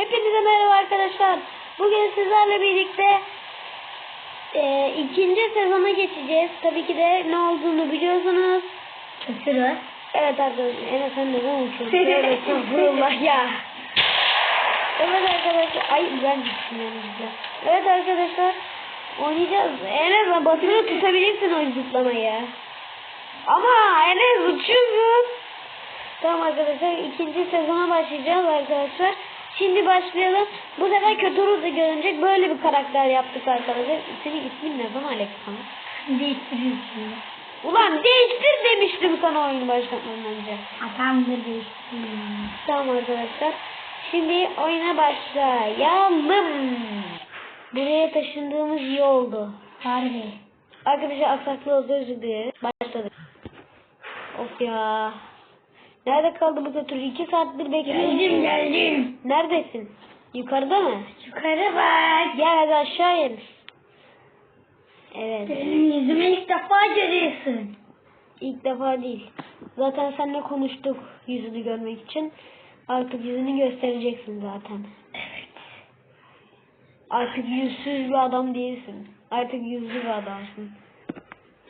Hepinize merhaba arkadaşlar. Bugün sizlerle birlikte e, ikinci sezona geçeceğiz. Tabii ki de ne olduğunu biliyorsunuz. Sıra. Evet arkadaşlar. Enes sen neden uçuyorsun? Evet estağfurullah ya. Evet arkadaşlar. Ay ben yanımıza. Evet arkadaşlar. Oynayacağız. Enes basını tutabilirsin o zıplamayı. Ama Enes uçuyorsun. Tamam arkadaşlar ikinci sezona başlayacağız arkadaşlar. Şimdi başlayalım. Bu sefer kötü Ruda görünecek böyle bir karakter yaptık arkadaşlar. Senin ismin ne lan Alexan? Değiştiriyorsun. Ulan değiştir demiştim sana oyunu başlatmadan önce. Atam da değiştiriyor. Tamam arkadaşlar. Şimdi oyuna başlayalım. Buraya taşındığımız iyi oldu. Harbi. Arkadaşlar aksaklı oldu özür dileriz. Başladık. Of ya. Nerede kaldı bu kötü? İki saattir bekliyorum. Geldim geldim. Neredesin? Yukarıda mı? Yukarı bak. Gel hadi aşağı in. Evet. Benim yüzümü ilk defa görüyorsun. İlk defa değil. Zaten seninle konuştuk yüzünü görmek için. Artık yüzünü göstereceksin zaten. Evet. Artık yüzsüz bir adam değilsin. Artık yüzlü bir adamsın.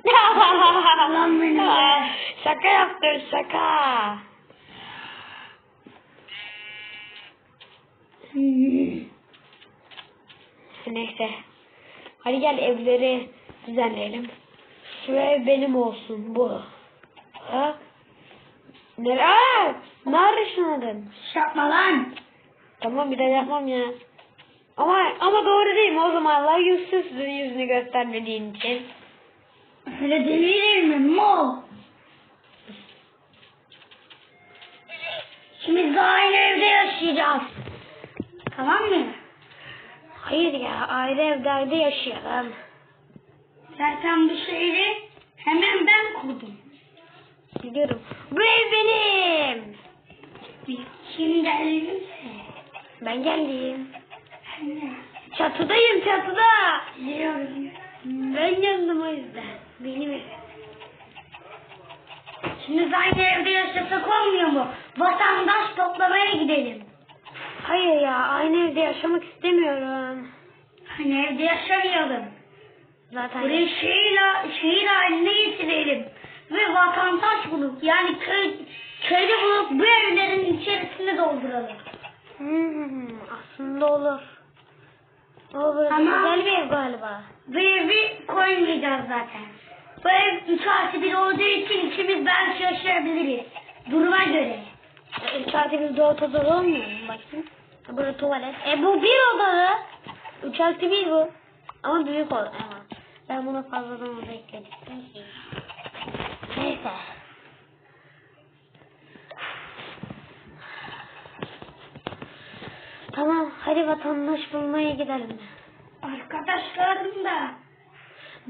Lan beni be. şaka yaptım şaka. Neyse. Hadi gel evleri düzenleyelim. Şu ev benim olsun bu. Ha? Nere? Aa! Nerede ışınladın? Yapma lan. Tamam bir daha yapmam ya. Ama ama doğru değil mi? O zamanlar yüzsüzdün yüzünü göstermediğin için. Öyle değil mi? Mal. Şimdi de aynı evde yaşayacağız. Tamam mı? Hayır ya ayrı evlerde yaşayalım. Zaten bu şehri hemen ben kurdum. Biliyorum. Bu ev benim. Kim geldiyse. Ben geldim. Anne. Çatıdayım çatıda. Benim evim. Şimdi aynı evde yaşasak olmuyor mu? Vatandaş toplamaya gidelim. Hayır ya aynı evde yaşamak istemiyorum. Hani evde yaşamayalım. Zaten Burayı şehir, şehir haline getirelim. Ve vatandaş bulup yani köy, köyde bulup bu evlerin içerisine dolduralım. Hmm, aslında olur. Olur. Ama- Güzel bir ev galiba. Bu evi koymayacağız zaten. Bu ev 3 artı 1 olduğu için ikimiz belki yaşayabiliriz. Duruma göre. Üç artı bir de otoda olmuyor mu? Bakayım. Ha, Burada tuvalet. E bu bir odalı. Üç artı bir bu. Ama büyük oda. Evet. Ben bunu fazladan oda ekledim. Neyse. Tamam. Hadi vatandaş bulmaya gidelim. Arkadaşlarım da.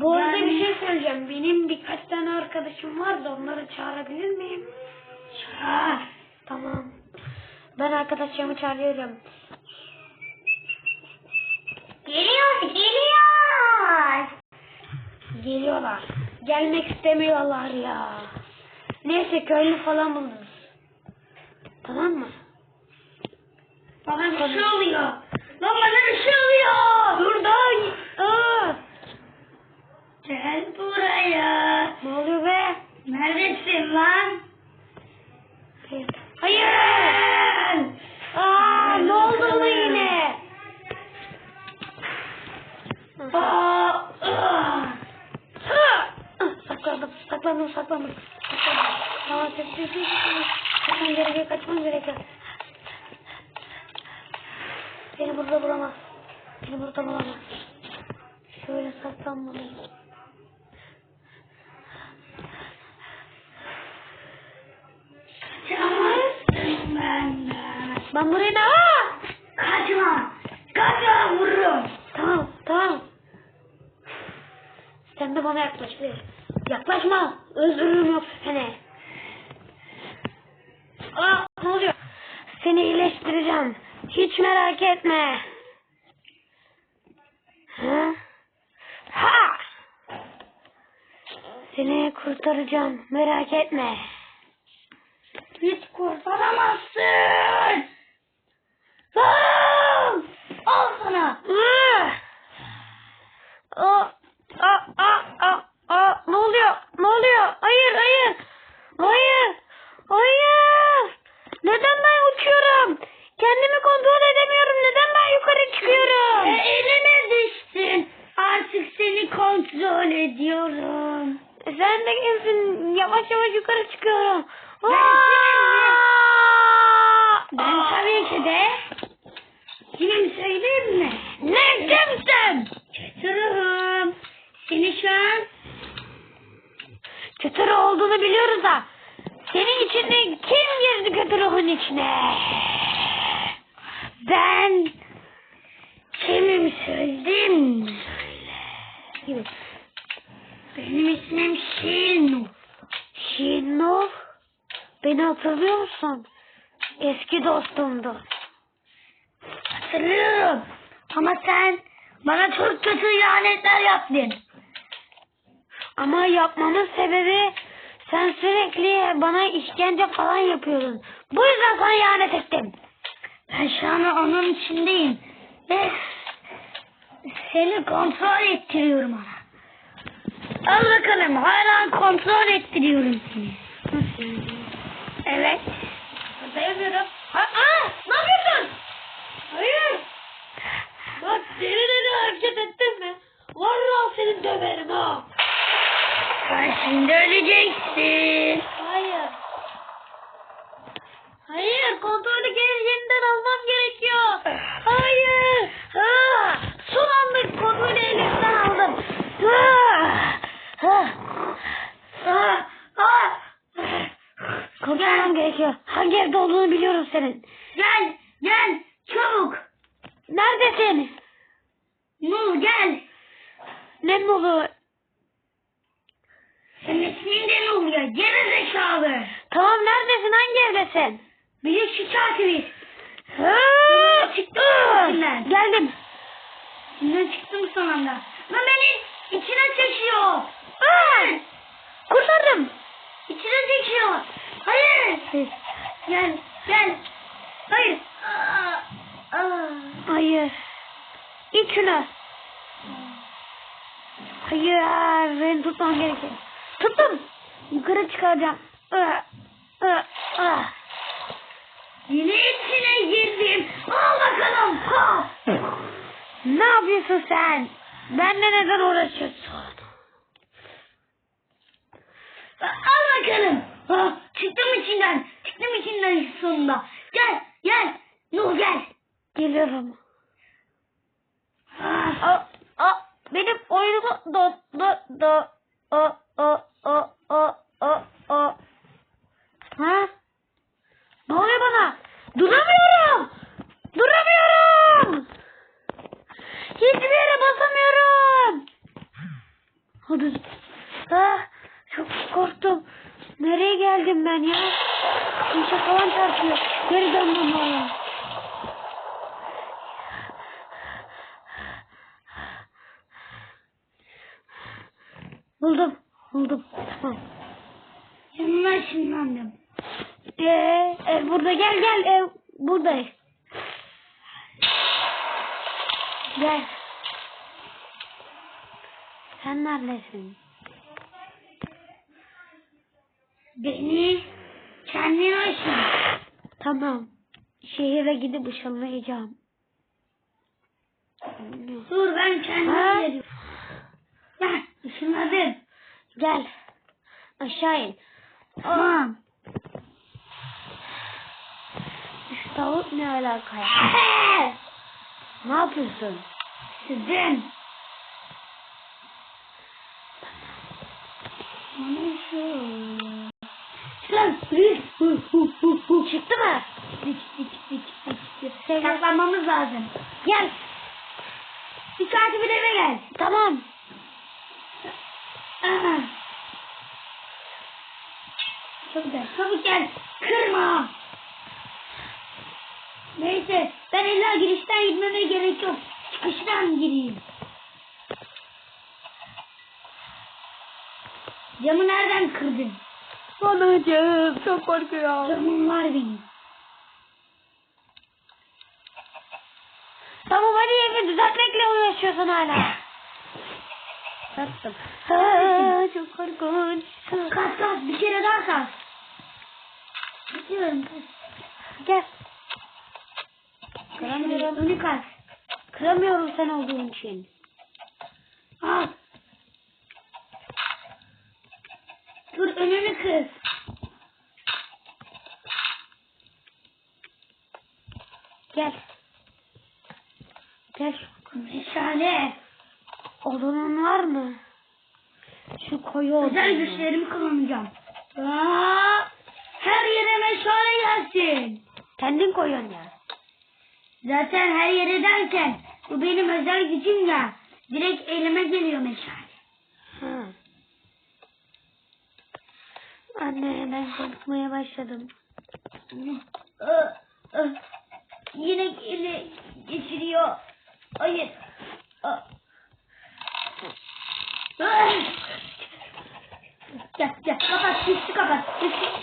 Bu arada Yani- bir şey söyleyeceğim. Benim birkaç tane arkadaşım var da onları çağırabilir miyim? Çağır. Tamam. Ben arkadaşlarımı çağırıyorum. Geliyor, geliyor. Geliyorlar. Gelmek istemiyorlar ya. Neyse köylü falan buluruz. Tamam mı? Bana bir şey oluyor. Lan bana bir şey oluyor. Dur da. Aa, Gel buraya. ne oluyor be? Neredesin lan? Hayır. Aa, ne oldu ona yine? Aa, aa. Ah, Saklandım, saklandım, saklandım. sessiz, sessiz, sessiz. Kaçmam gerekiyor, kaçmam gerekiyor. Beni burada bulamaz. Beni burada bulamaz. Şöyle saklanmalıyım. Ben buraya? Aa! Kaçma. Kaçma vururum. Tamam, tamam. Sen de bana yaklaş. Yaklaşma. Öldürürüm yok seni. Aa, ne oluyor? Seni iyileştireceğim. Hiç merak etme. Ha? Ha! Seni kurtaracağım. Merak etme. Hiç kurtaramazsın. Al sana. Aa, aa, aa, aa, ne oluyor? Ne oluyor? Hayır, hayır. Hayır. Hayır. Neden ben uçuyorum? Kendimi kontrol edemiyorum. Neden ben yukarı çıkıyorum? E, eline düştün. Artık seni kontrol ediyorum. Sen de kimsin? Yavaş yavaş yukarı çıkıyorum. Ben, ben tabii ki de ya. Kötü ruh olduğunu biliyoruz da. Senin içinde kim girdi kötü ruhun içine? Ben kimim söyledim. Benim ismim Şirinur. Şirinur? Beni hatırlıyor musun? Eski dostumdu. Hatırlıyorum. Ama sen bana çok kötü ihanetler yaptın. Ama yapmamın sebebi sen sürekli bana işkence falan yapıyordun. Bu yüzden sana ihanet ettim. Ben şu an onun içindeyim. Ve seni kontrol ettiriyorum ona. Al bakalım hala kontrol ettiriyorum seni. Evet. Burada yapıyorum. Ha, aa, ne yapıyorsun? Hayır. Bak deli deli hareket ettin mi? Vallahi seni döverim ha. Sen şimdi öleceksin. Hayır. Hayır kontrolü geri yeniden almam gerekiyor. Hayır. Ha, son anda kontrolü elimden aldım. Ha, ha. Aa, aa. Kontrol gerekiyor. Hangi evde olduğunu biliyorum senin. Gel, gel, çabuk. Neredesin? Nur gel. Ne olur? Senin ismin de Nur ya, geri zekalı. Tamam neredesin? Hangi evdesin? Bir de şu çarkı Ha, çıktı içinden. Geldim. İçinden çıktım son anda. Lan beni içine çekiyor. Aa, kurtardım. İçine çekiyor. Hayır. Gel, gel. Hayır. Aa, aa. Hayır. İç şunu. Hayır. Beni tutmam gerekiyor. Tuttum. Yukarı çıkaracağım. Yine içine girdim. Al bakalım. Ha. Ne yapıyorsun sen? Benle neden uğraşıyorsun? Al bakalım. Ha. Çıktım içinden. Çıktım içinden sonunda. Gel, gel. Nur gel. Geliyorum. Ah. Aa, aa, benim oyunumu do do do o o o o o o Ha? Ne oluyor bana? Duramıyorum. Duramıyorum. Hiçbir yere basamıyorum. Hadi. Ah, çok korktum. Nereye geldim ben ya? Kimse falan çarpıyor. Geri dönmem lazım. Buldum. Buldum. Yanına ışınlandım. Ee, ev burada gel gel ev burada. Gel. Sen neredesin? Beni kendine ışın. Tamam. Şehire gidip ışınlayacağım. Dur ben kendime Ha? geliyorum. Gel ışınladım. Gel. Aşağı in. Şu tavuk ne alaka ya? Ne yapıyorsun? Sizin. Çıktı mı? Çıktı çıktı çıktı çıktı. Saklanmamız lazım. Gel. Bir saati bir eve gel. Tamam. Aha. Çok gel. Çabuk gel. Kırma. Neyse. Ben illa girişten gitmeme gerek yok. Çıkıştan gireyim. Camı nereden kırdın? Anacığım çok korkuyorum. Camım var benim. Tamam hadi evi düzeltmekle uğraşıyorsun hala. Sattım. Aa, çok korkunç. Kas kas bir kere daha kas. Gidiyorum kas. Gel. Kıramıyorum. Önü kas. Kıramıyorum sen olduğun için. Al. Dur önünü kız. Gel. Gel. Meşale. Odunun var mı? Şu koyu Özel odunu. güçlerimi kullanacağım. Aa, her yere meşale gelsin. Kendin koyuyorsun ya. Zaten her yere derken bu benim özel gücüm ya. Direkt elime geliyor meşale. Ha. Anne ben korkmaya başladım. Yine ele geçiriyor. Hayır. Aa. Gel gel kapat çıktı kapat.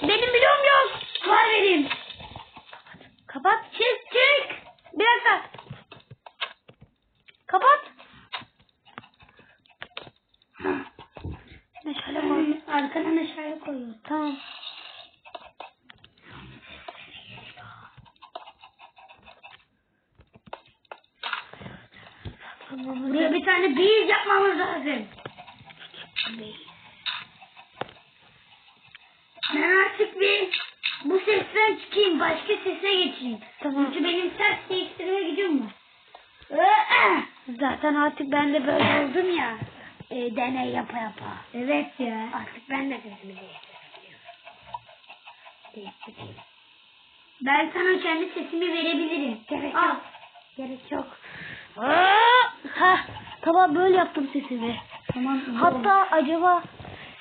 Benim bloğum yok. Var benim. Kapat. Çık çık. Bir dakika. Kapat. Meşale koy. Arkana meşale koyuyor. Tamam. Buraya bir tane bir yapmamız lazım. Ben artık bir bu Başka sese geçeyim. Tamam. Çünkü benim ses değiştirme gücüm var. Aa! Zaten artık ben de böyle oldum ya. E, deney yapa yapa. Evet ya. Artık ben de sesimi. Değiştireyim. Ben sana kendi sesimi verebilirim. Gerek Al. yok. Gerek yok. Ha, tamam böyle yaptım sesimi. Tamam. Hatta acaba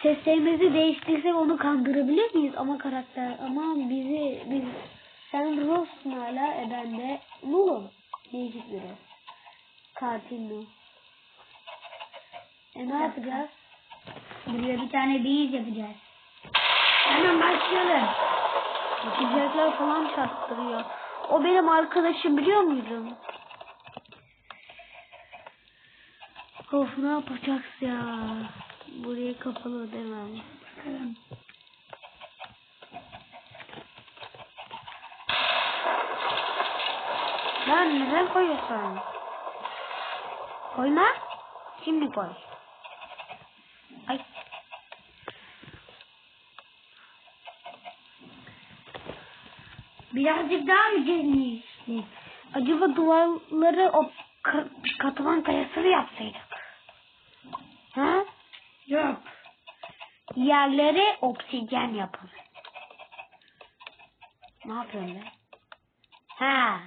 seslerimizi değiştirsek onu kandırabilir miyiz ama karakter ama bizi biz sen Ross'un hala e ben de Null'um. Değişik biri. Katil Null. E ne yapacağız? Buraya bir tane bir yapacağız. Hemen başlayalım. Sıcaklar falan çarptırıyor. O benim arkadaşım biliyor muydun? Of ne yapacağız ya? Buraya kapalı demem. Bakalım. Lan neden koyuyorsun? Koyma. Şimdi koy. Ay. Birazcık daha geniş? Acaba duvarları o ka- katılan kayasını yapsaydık? Yok. Yerlere oksijen yapın. Ne yapıyorsun be? Ha.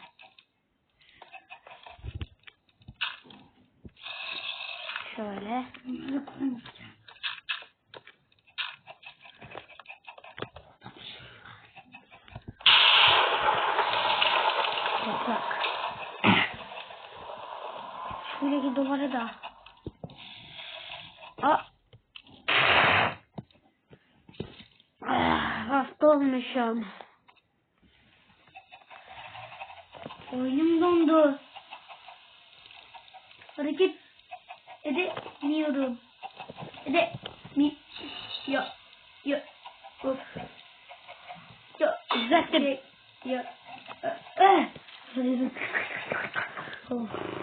Şöyle. Olmuşum. Oyunum dondu. Hareket edemiyorum. Ede mi ya ya of ya Düzelttim. ya.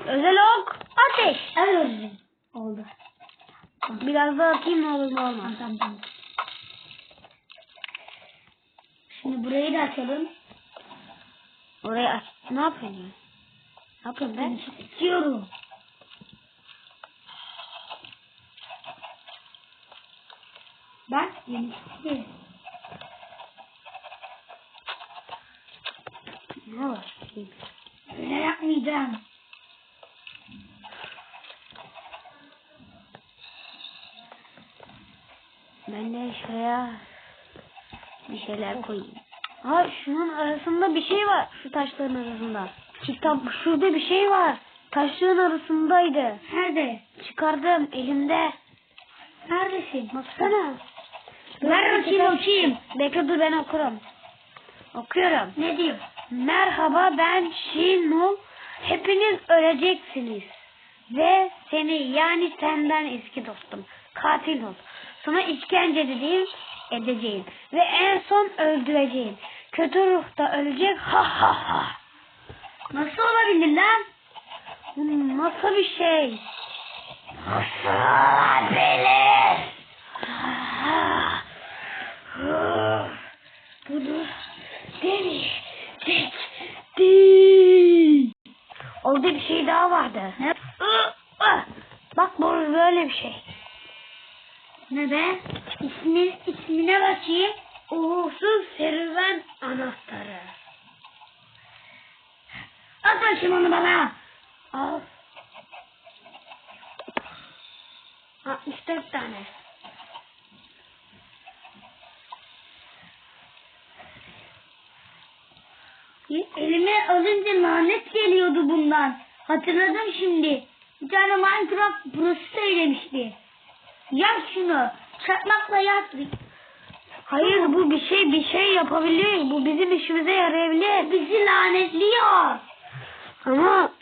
Özel ok. Ateş. evet oldu. Biraz daha atayım ne olur ne olmaz. Tamam tamam tamam. Şimdi burayı da açalım. Orayı aç. Ne yapıyorsun ya? Ne yapıyorsun ben? İstiyorum. Bak yeni çıktı. Ne var? Öyle yapmayacağım. Ben de şuraya bir şeyler koyayım. Ha şunun arasında bir şey var. Şu taşların arasında. Kitap şurada bir şey var. Taşların arasındaydı. Nerede? Çıkardım elimde. Neredesin? Baksana. Ver okuyayım okuyayım. Bekle dur ben okurum. Okuyorum. Ne diyor? Merhaba ben Şinul. Hepiniz öleceksiniz. Ve seni yani senden eski dostum. Katil ol. Sana işkence edeceğim, edeceğim. Ve en son öldüreceğim. Kötü ruh da ölecek. Ha ha ha. Nasıl olabilir lan? Nasıl bir şey? Nasıl olabilir? Bunu değil. Orada bir şey daha vardı. Ne? Bak bu böyle bir şey. Ne be? İsmin, ismine bakayım. Uğursuz serüven anahtarı. At bakayım onu bana. Al. 64 tane. Elime alınca lanet geliyordu bundan. Hatırladım şimdi. Bir tane Minecraft burası söylemişti. Yap şunu. Çakmakla yap. Hayır bu bir şey bir şey yapabiliyor. Bu bizim işimize yarayabilir. Bizi lanetliyor. Ama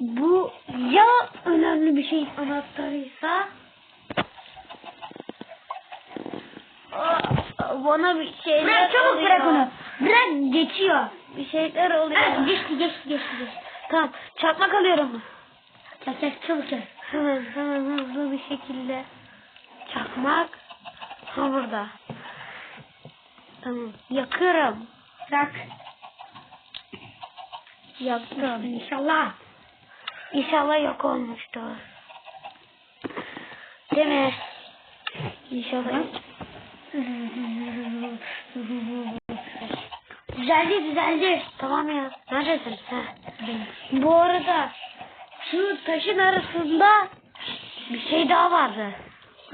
bu ya önemli bir şey anahtarıysa bana bir şeyler Bırak çabuk oluyor. bırak onu. Bırak geçiyor. Bir şeyler oluyor. Ah, geçti geçti geçti. geçti. tamam çakmak alıyorum. Çak çak çabuk çak. Hemen hemen hızlı bir şekilde çakmak ha burada. Tamam yakıyorum. Çak. Yaktım. İnşallah. İnşallah yok olmuştur. Değil mi? İnşallah. Düzeldi düzeldi. Tamam ya. Neredesin? Heh. Bu arada şu taşın arasında bir şey daha vardı.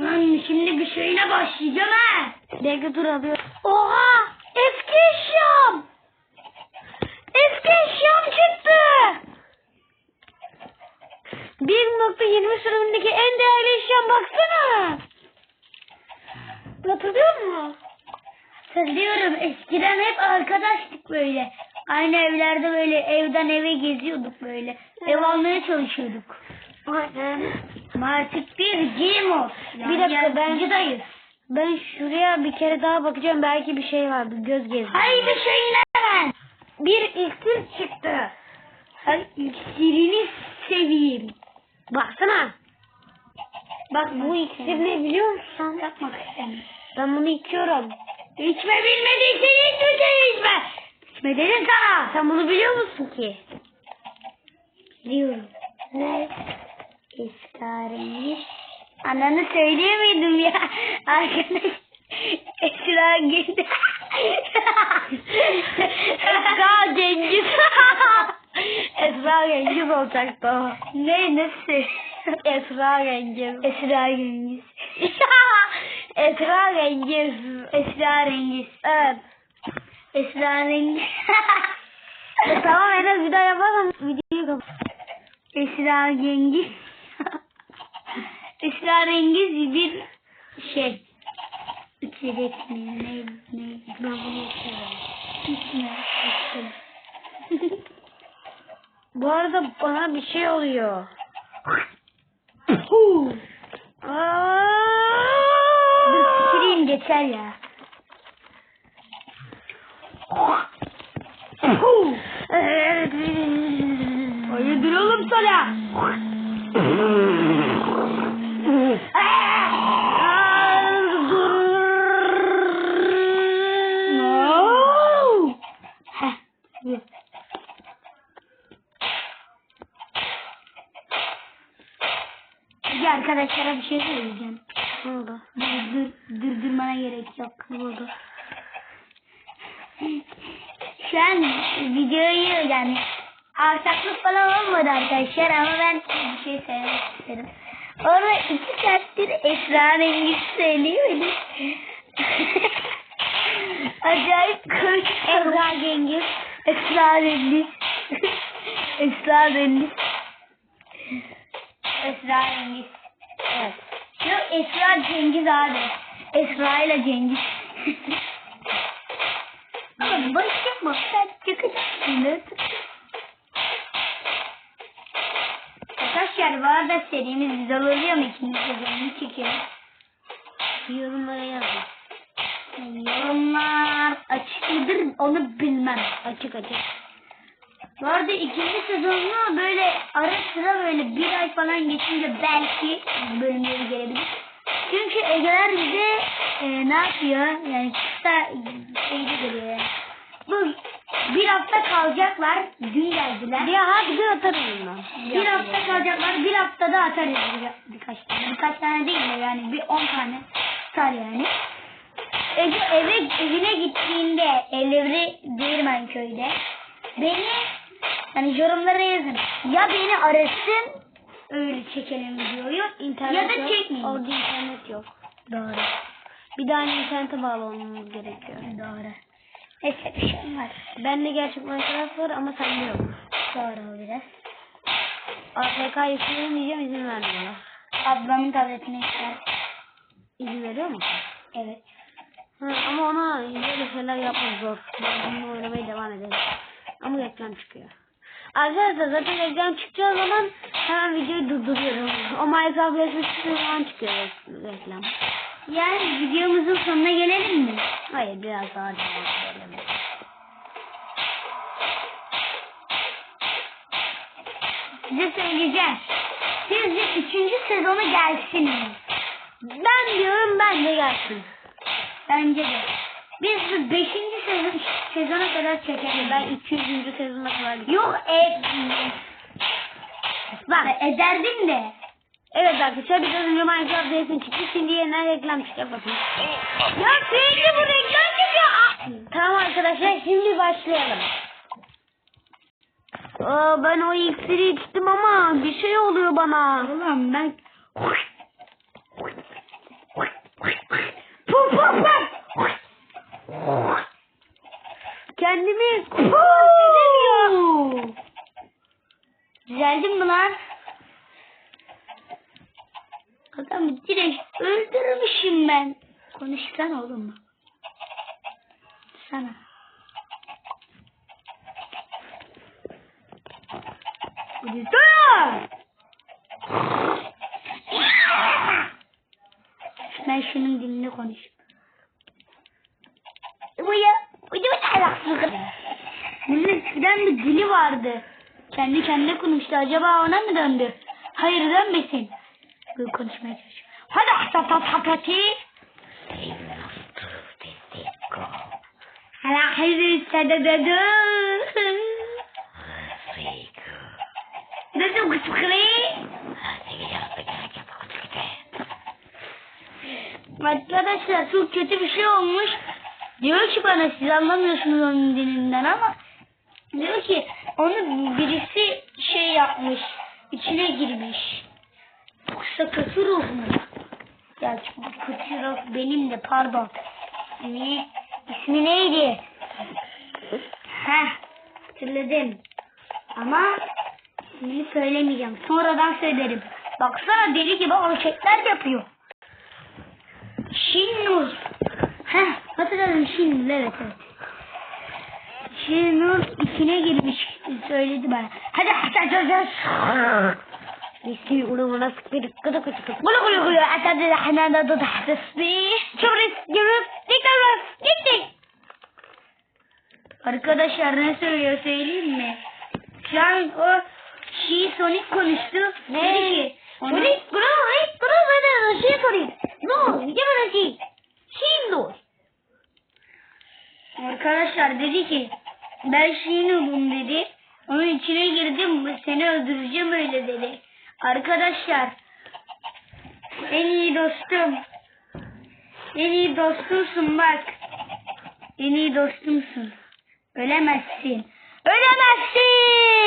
Lan şimdi bir şeyine başlayacağım ha. Bekle dur alıyorum. Oha! Eski eşyam! Eski eşyam çıktı! 1.20 sürümündeki en değerli eşyam baksana! Hatırlıyor musun? Hatırlıyorum eskiden hep arkadaştık böyle. Aynı evlerde böyle evden eve geziyorduk böyle. Ev almaya çalışıyorduk. Aynen. Artık bir game of. Bir dakika, ben- Yancıdayız. Ben şuraya bir kere daha bakacağım. Belki bir şey var. Bir göz gezdim. Hay bir şeyine hemen. Bir iksir çıktı. Hay iksirini seveyim. Baksana. Bak Bu iksir ne biliyor musun? Yapmak istemiyorum. Ben bunu içiyorum. İçme bilmediysen hiçbir şey içme. İçme dedim sana. Sen bunu biliyor musun ki? Diyorum. Ne? Esrarengiz. Ananı söyleyemedim ya. Arkadaş. Esra geldi. Esra Cengiz. Esra Cengiz olacaktı o. ne nasıl? Esra Cengiz. Esra Rengiz. Esra Cengiz. Esra Rengiz. Evet. Esra Rengiz. E, tamam Enes bir daha yapalım. Videoyu kapat. Esra Rengiz. Esra Rengiz bir şey. İçecek mi? Ne? Ne? Ben bunu içiyorum. İçme. İçtim. Bu arada bana bir şey oluyor. Dur tüküreyim geçer ya. Hayırdır oğlum sana? No. Heh, dur. Peki arkadaşlara bir şey söyleyeceğim. Ne oldu? Dur, durdurmana gerek yok. Şu an videoyu yani arsaklık falan olmadı arkadaşlar ama ben bir şey söylemek. Orada iki saattir esrarengiz söylüyordu. Acayip komik. Esra Cengiz. Esrarengiz. Esrarengiz. Esrarengiz. Evet. Yok Esra Cengiz abi. Esra ile Cengiz. Ama boş yapma. Sen çıkacaksın. Arkadaşlar bu arada serimiz güzel oluyor mu? İkinci sezonunu çekiyoruz. Yorumlara yazın. Yorumlar açık mıdır onu bilmem. Açık açık. Bu arada ikinci sezonunu böyle ara sıra böyle bir ay falan geçince belki bölümleri gelebilir. Çünkü Ege'ler bize e, ne yapıyor? Yani kısa şeyde geliyor. Bu bir hafta kalacaklar. Dün geldiler. Bir hadi bir atarım bundan. Bir hafta kalacaklar. Bir haftada atarız bir- birkaç tane. Birkaç tane değil de yani bir on tane. Star yani. Ege eve evine gittiğinde Elivri Değirmen köyde beni yani yorumlara yazın. Ya beni arasın öyle çekelim videoyu İnternet ya da çekmeyin. Orada internet yok. Doğru. Bir daha internete bağlı olmamız gerekiyor. Doğru. Neyse bir şey var. Bende gerçek Minecraft var ama sende yok. Doğru biraz. AFK yüklüyorum diyeceğim izin vermiyor bana. Ablamın tabletine ister. İzin veriyor mu? Evet. Ha, ama ona böyle şeyler yapmak zor. Ben bununla oynamaya devam ederim. Ama reklam çıkıyor. Arkadaşlar zaten reklam çıkacağı zaman hemen videoyu durduruyorum. O Minecraft resmi çıktığı çıkıyor re- reklam. Yani videomuzun sonuna gelelim mi? Hayır biraz daha devam edelim. Size söyleyeceğim. Sizce üçüncü sezonu gelsin? Ben diyorum ben de gelsin. Bence de. Biz bu beşinci sezona kadar çekelim. Ben 200. sezona kadar gideceğim. Yok et. Bak. Ederdim de. Evet arkadaşlar biraz önce Minecraft resim çıktı. Şimdi yeniden reklam çıkacak bakın. Ya sürekli bu reklam çıkıyor. Aa! Tamam arkadaşlar şimdi başlayalım. Aa, ben o iksiri içtim ama bir şey oluyor bana. Ulan ben Puf puf puf. Kendimi Oo! Düzeldin mi lan? Adamı direkt öldürmüşüm ben. Konuşsana oğlum. Sana. Dur! Ben şunun dilini konuş. Bu ya, bu da salaksızlık. Bunun eskiden bir dili vardı. Kendi kendine konuştu. Acaba ona mı döndü? Hayır dönmesin. Böyle konuşmaya çalışıyor. Hadi ahtatapati. Hala hayır istedi dedi. Nasıl kıskırı? Arkadaşlar çok kötü bir şey olmuş. Diyor ki bana siz anlamıyorsunuz onun dilinden ama diyor ki onu birisi şey yapmış. içine girmiş. Yoksa kötü ruh mu? Bu kötü ruh benim de pardon. Ne? İsmi neydi? Heh hatırladım. Ama ismini söylemeyeceğim. Sonradan söylerim. Baksana deli gibi hareketler yapıyor. Şinnur. Heh hatırladım Şinnur evet evet. Şinnur içine girmiş söyledi bana. Hadi atacağız. Listeyi ulumuna sıkırık kıdı kıdı kıdı. Gulu gulu gulu atadı hanada da tasbih. Çabuk yürüp dikkat gitti. Arkadaşlar ne söylüyor söyleyeyim mi? Şu an o Şii Sonic konuştu. Ne? Dedi ki Sonic, Sonic, Sonic, şey sorayım. No, yapma şey. Şey no. Arkadaşlar dedi ki ben Şii'nin dedi. Onun içine girdim seni öldüreceğim öyle dedi. Arkadaşlar en iyi dostum. En iyi dostumsun bak. En iyi dostumsun. Ölemezsin. Ölemezsin.